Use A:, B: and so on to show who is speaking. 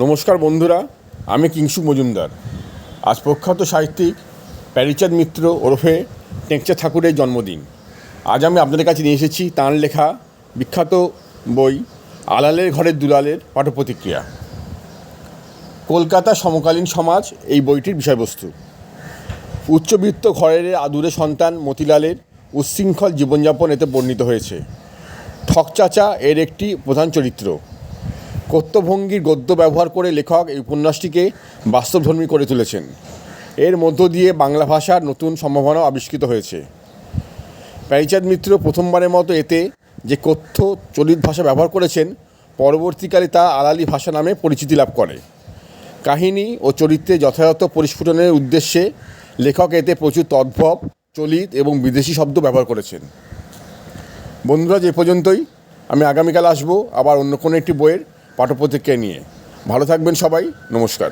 A: নমস্কার বন্ধুরা, আমি কিংসু মজুমদার। আজ প্রখ্যাত সাহিত্যিক প্যারিচাঁদ মিত্র ওরফে টেঁকচা ঠাকুরের জন্মদিন। আজ আমি আপনাদের কাছে নিয়ে এসেছি তাঁর লেখা বিখ্যাত বই, আলালের ঘরের দুলালের পাঠপ্রতিক্রিয়া। কলকাতা সমকালীন সমাজ এই বইটির বিষয়বস্তু। উচ্চবিত্ত ঘরের আদুরে সন্তান মতিলালের উচ্ছৃঙ্খল জীবনযাপন এতে বর্ণিত হয়েছে। ঠকচাচা এর একটি প্রধান চরিত্র। কর্তভঙ্গির গদ্য ব্যবহার করে লেখক এই উপন্যাসটিকে বাস্তবধর্মী করে তুলেছেন। এর মধ্য দিয়ে বাংলা ভাষার নতুন সম্ভাবনা আবিষ্কৃত হয়েছে। প্যারিচাঁদ মিত্র প্রথমবারের মতো এতে যে কথ্য চলিত ভাষা ব্যবহার করেছেন, পরবর্তীকালে তা আলালি ভাষা নামে পরিচিতি লাভ করে। কাহিনী ও চরিত্রে যথাযথ পরিস্ফুটনের উদ্দেশ্যে লেখক এতে প্রচুর তদ্ভব, চলিত এবং বিদেশি শব্দ ব্যবহার করেছেন। বন্ধুরা, যে পর্যন্তই। আমি আগামীকাল আসব আবার অন্য কোনো একটি বইয়ের পাঠ্যপ্রতিক্রিয়া নিয়ে? ভালো থাকবেন সবাই নমস্কার।